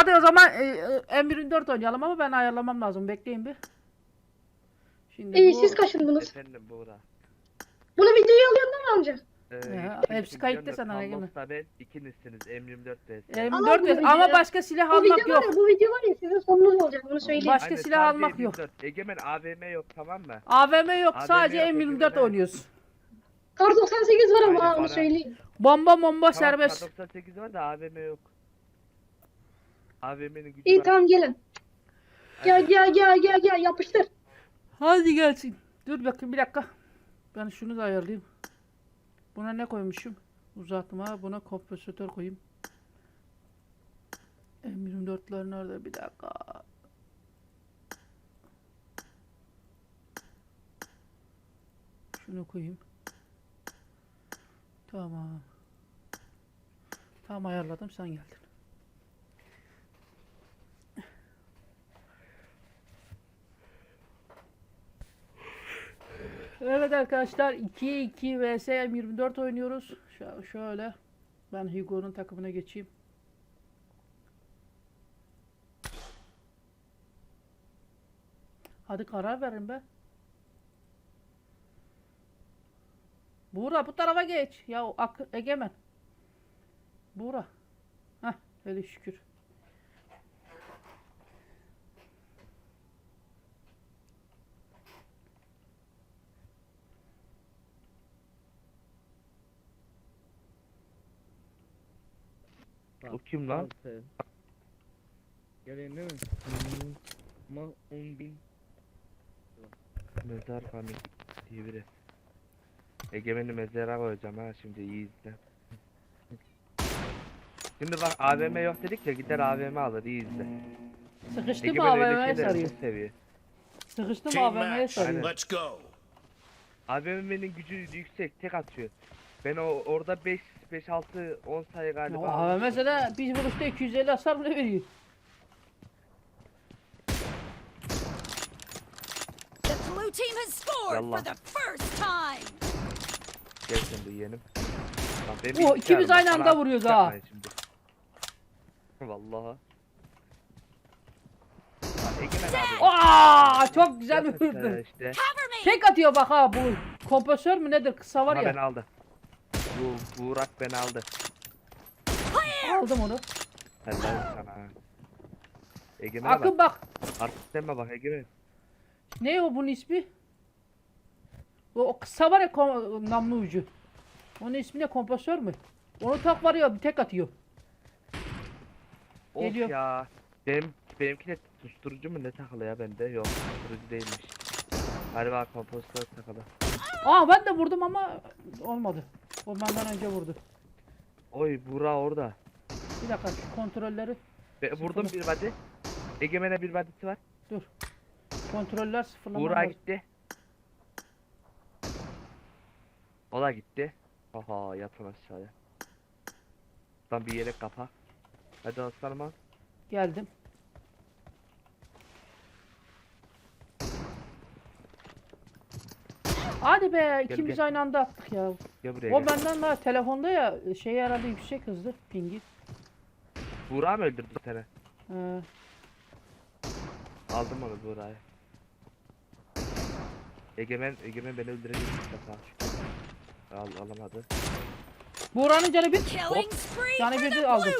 Hadi o zaman e, e, M24 oynayalım ama ben ayarlamam lazım. Bekleyin bir. Şimdi İyi bu- siz kaçındınız. Efendim Buğra. Bunu videoya alıyorsun değil mi amca? Ee, Ya, hepsi kayıtta videonda sana, Egemen. Carlos'la ben ikinizsiniz M24 vs. M24 Alalım bu ama başka silah Bu almak video var yok. ya, bu video var ya sizin sonunuz olacak bunu söyleyeyim. Başka Aynen, silah sadece almak yok. M24. Egemen AVM yok tamam mı? AVM yok. AVM sadece yok, M24 Egemen. oynuyoruz. Kar 98 var ama Aynen, ha, onu bana- söyleyeyim. Bomba bomba Tamam, serbest. K98 var da AVM yok. AVM'nin gücü İyi var. tamam gelin. Gel gel gel gel gel yapıştır. Hadi gelsin. Dur bakayım bir dakika. Ben şunu da ayarlayayım. Buna ne koymuşum? Uzatma. Buna kompresatör koyayım. M24'ler nerede? Bir dakika. Şunu koyayım. Tamam. Tamam ayarladım. Sen geldin. Evet arkadaşlar 2'ye 2 vs 24 oynuyoruz. Şö- şöyle ben Hugo'nun takımına geçeyim. Hadi karar verin be. Buğra bu tarafa geç. Ya Egemen. Buğra. Heh öyle şükür. O kim lan? Gelin değil mi? Ama 10 bin. Mezar Family diye biri. Egemen'i mezara koyacağım ha şimdi iyi izle. Şimdi bak AVM yok dedik ya gider AVM alır iyi izle. Sıkıştı mı Egemen AVM'ye sarıyor. seviyor. Sıkıştı mı Team AVM'ye sarıyor. Let's go. AVM'nin gücü yüksek tek atıyor. Ben o orada 5 5 6 10 sayı galiba. Ya almıştım. mesela bir vuruşta 250 hasar mı ne veriyor? The blue team has scored for the first time. Gel de yeğenim. Bak ben Oo, bilgisayarım, ikimiz bak aynı bana anda vuruyoruz atacak ha. bana Şimdi. Vallahi. Bak Egemen abi. Aa çok güzel Yapma vurdu. Işte. Cover me. Tek atıyor bak ha bu kompresör mü nedir kısa var Ama ben ya. Bu Burak beni aldı. Aldım onu. Helal sana. Egemen'e Akın bak. bak. Artık deme bak Egemen. Ne o bunun ismi? O, o kısa var ya namlu ucu. Onun ismi ne kompresör mü? Onu tak var ya bir tek atıyor. Of Geliyor. ya. Benim benimki de susturucu mu ne takılı ya bende? Yok susturucu değilmiş. Galiba kompozitör takılı. Aa ben de vurdum ama olmadı. O benden önce vurdu. Oy Burak orada. Bir dakika şu kontrolleri Be, vurdum bir body. Egemen'e bir body'si var. dur. Kontroller sıfırlamam lazım. gitti. O da gitti. Aha yatın aşağıya. Lan bir yere kapa. Hadi aslanım al. Geldim. Hadi be ikimiz gel. aynı anda attık ya. Gel buraya O gel. benden daha telefonda ya şey herhalde yüksek hızlı pingi. Burak'ı mı öldürdü seni? Ee, Aldım onu Burak'ı. Egemen, Egemen beni öldürecek bir defa. Al, alamadı. Buğra'nın canı bir. Yani for bir de aldım.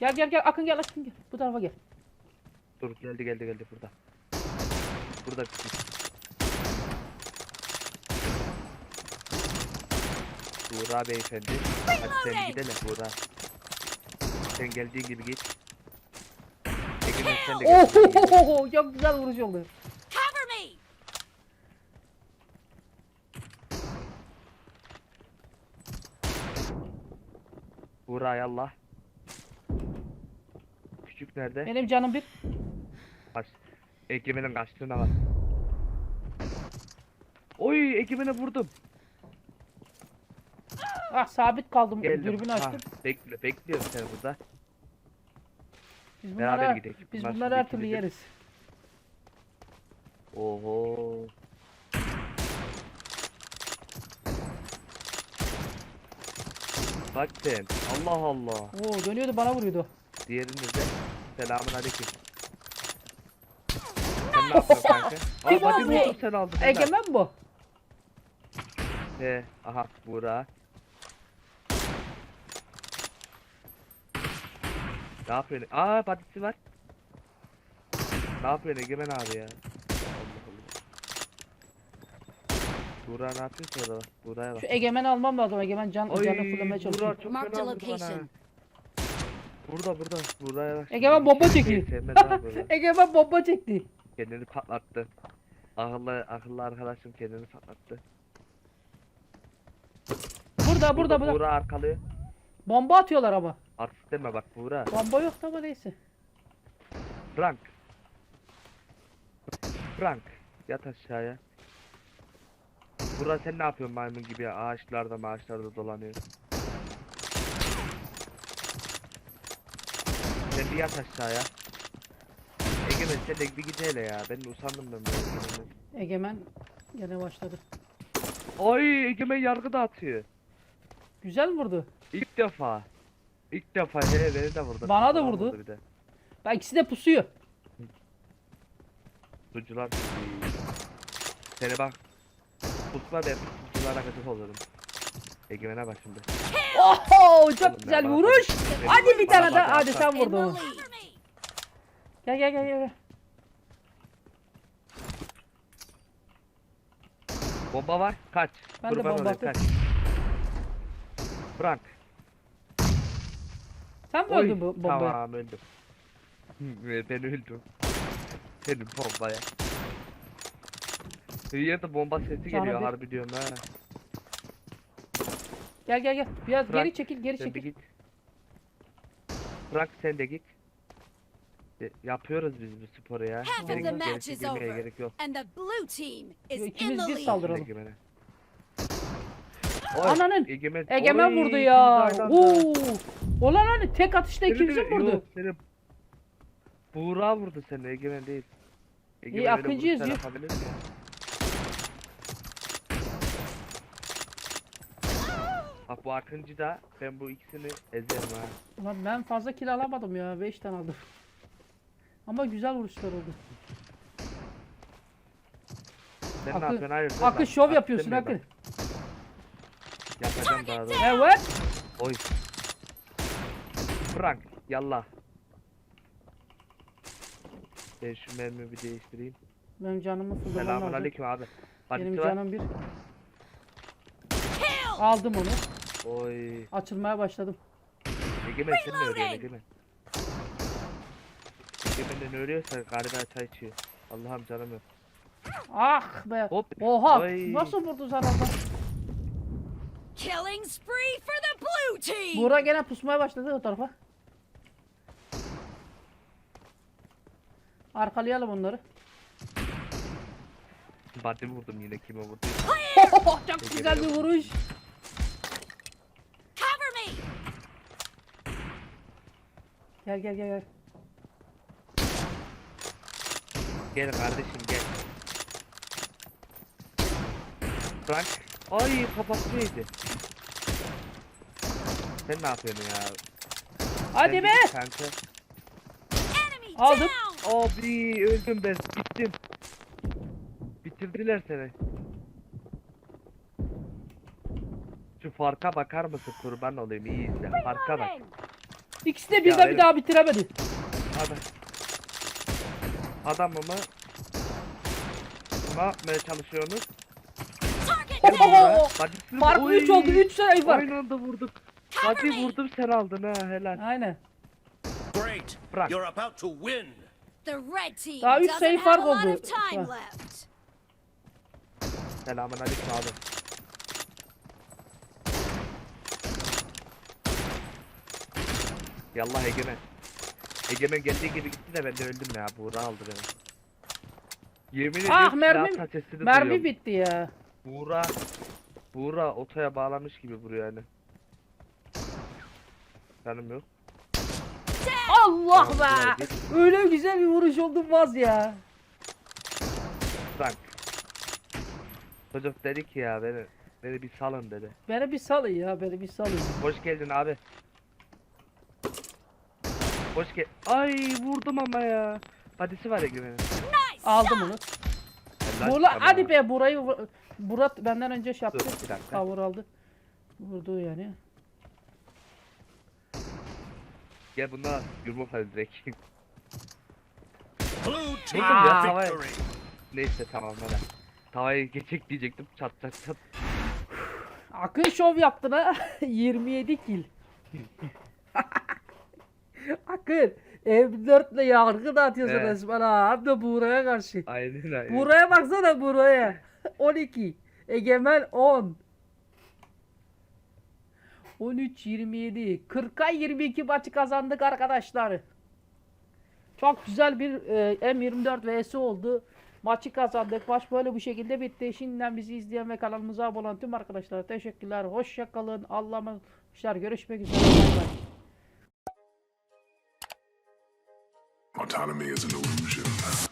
Gel gel gel Akın gel Akın gel. Bu tarafa gel. Dur geldi geldi geldi burada. Burada bir Buğra beyefendi. Hadi sen gidelim Buğra. Sen geldiğin gibi git. Egemen sen de gel. Oho çok güzel vuruş oldu. Cover me. Buğra yallah. Küçük nerede? Benim canım bir. Kaç. Egemen'in kaçtığına bak. Oy Egemen'e vurdum. Ah sabit kaldım. Geldim. Dürbün Ha, açtım. bekle, bekliyorum seni burada. Biz beraber bunları, gidelim. biz Bunlar bunları şimdi her türlü yeriz. Oho. Bak sen. Allah Allah. Oo dönüyordu bana vuruyordu. Diğerinize selamun aleyküm. Sen ne yapıyorsun kanka? Aa Kim body sen aldın. Egemen bu. He, aha Buğra. Ne yapıyorsun? Aa badisi var. Ne yapıyorsun Egemen abi ya? Allah Allah. Buğra ne yapıyorsun orada? Buğra'ya bak. Şu Egemen almam lazım. Egemen can, Oy, canını fullemeye çalışıyor. Buğra çok Marked fena a vurdu bana. location. Burada burada. Buğra'ya bak. Egemen bomba Kimseyi çekiyor. sevmez abi böyle. Egemen bomba çekti. Kendini patlattı. Akıllı, akıllı arkadaşım kendini patlattı. Burada burada burada. Buğra arkalıyor. Bomba atıyorlar ama. Artist deme bak Buğra. Bomba yok ama neyse. Frank. Frank. Yat aşağıya. Buğra sen ne yapıyorsun maymun gibi ya? Ağaçlarda ağaçlarda dolanıyor. Sen bir yat aşağıya. Egemen sen de bir git hele ya. Ben usandım ben böyle. Egemen gene başladı. Ay Egemen yargı dağıtıyor. Güzel vurdu. İlk defa. İlk defa hele beni de vurdu. Bana da vurdu. Bir de. Bak ikisi de pusuyor. Sucular Seni bak. Pusma ben suculara gıcık olurum. Egemen'e bak şimdi. Oho çok Oğlum güzel ben vuruş. bana- Hadi bir tane daha. Hadi sen vurdun onu. Gel gel gel gel. Bomba var. Kaç. Ben de Kurban bomba olayım, attım. kaç. Frank. Sen mi Oy, öldün bu bombaya? Tamam öldüm. Hı, ben öldüm. Senin bombaya. Bir de bomba sesi Canı geliyor bir. harbi diyorum ha. Gel gel gel. Biraz Frank, geri çekil geri Sen de çekil. git. Frank sen de git. E, Yapıyoruz biz bu sporu ya. Half of Gerek- the gerek- match is girmeye over. gerek yok. And the blue team is in İkimiz the bir lead. saldıralım. Egemen'e. Ananın. Egemen, Egemen Oy, vurdu ikimiz ya. aynı anda. Oo. Ulan hani tek atışta Seni ikimizi de- vurdu? Yok, seni Buğra vurdu seni Egemen değil. Öyle Akıncıyız vuruşlar ya. yapabilir mi ya? Bak bu Akıncı da ben bu ikisini ezerim ha. Ulan ben fazla kill alamadım ya. 5 tane aldım. Ama güzel vuruşlar oldu. Sen ne yapıyorsun hayırdır? Akı bak, şov yapıyorsun deme Akı. bak. Daha doğrusu. Evet. Oy. Frank yallah. Ben şu mermimi bir değiştireyim. Benim canımı fullemem Selamun lazım. aleyküm abi. Benim Badisi var. canım bir. Aldım onu. Oy. Açılmaya başladım. Egemen sen ne örüyorsun. Egemen? Egemen'den örüyorsa galiba çay içiyor. Allah'ım canım yok. Ah be. Hop. Oha. Ay. Nasıl vurdu sen oradan? Killing spree for the blue team! Buğra gene pusmaya başladı o tarafa. Arkalayalım onları. Body vurdum yine kime vurdum. Çok güzel bir vuruş. Cover me! Gel gel gel gel. Gel kardeşim gel. Frank. Ay neydi? Sen ne yapıyorsun ya? Hadi Sen be. git Kanka. Enemy Aldım. down! Abi öldüm ben. Bittim. Bitirdiler seni. Şu farka bakar mısın kurban olayım iyi izle. Farka bak. İkisi de birden bir daha bitiremedi. Adam. Adamımı ne yapmaya çalışıyorsunuz? Buraya. Bacısını- Fark Oy! 3 oldu. 3 sayı fark. Aynı anda vurduk. Cover Hadi vurdum sen aldın ha helal. Aynen. Great. Bırak. You're about to win. The red team Daha üç doesn't sayı have fark a lot oldu of time an. left. Selamun aleyküm abi. Yallah Egemen. Egemen geldiği gibi gitti de ben de öldüm ya. Buğra aldı beni. Yemin ediyorum Ah silah mermim sesini mermi duyuyorum. bitti ya. Buğra Buğra otoya bağlamış gibi vuruyor yani. Canım yok. Allah be! Öyle güzel bir vuruş oldu Vaz ya. Frank. Çocuk dedi ki ya beni beni bir salın dedi. Beni bir salın ya, beni bir salın. Hoş geldin abi. Hoş gel. Ay vurdum ama ya. Hadisi var ya güvenin. Aldım onu. Bula, hadi be burayı Burat benden önce şey yaptı. Dur, bir dakika. Cover aldı. Vurdu yani. Gel bundan yumruk hadi direkt. Ya, havaya-. Neyse tamam hadi. Tavayı geçecek diyecektim çat çat çat. Akın şov yaptın ha. 27 kill. Akın M4 ile yargı dağıtıyorsun Evet. resmen ha. Hem de Buğra'ya karşı. Aynen aynen. Buraya baksana buraya. 12. Egemen 10. 13 27 40'a 22 maçı kazandık arkadaşlar. Çok güzel bir e, M24 vs oldu. Maçı kazandık. Maç böyle bu şekilde bitti. Şimdiden bizi izleyen ve kanalımıza abone olan tüm arkadaşlara teşekkürler. Hoşça kalın. Allah'a emanet. Görüşmek üzere. Autonomy is an illusion.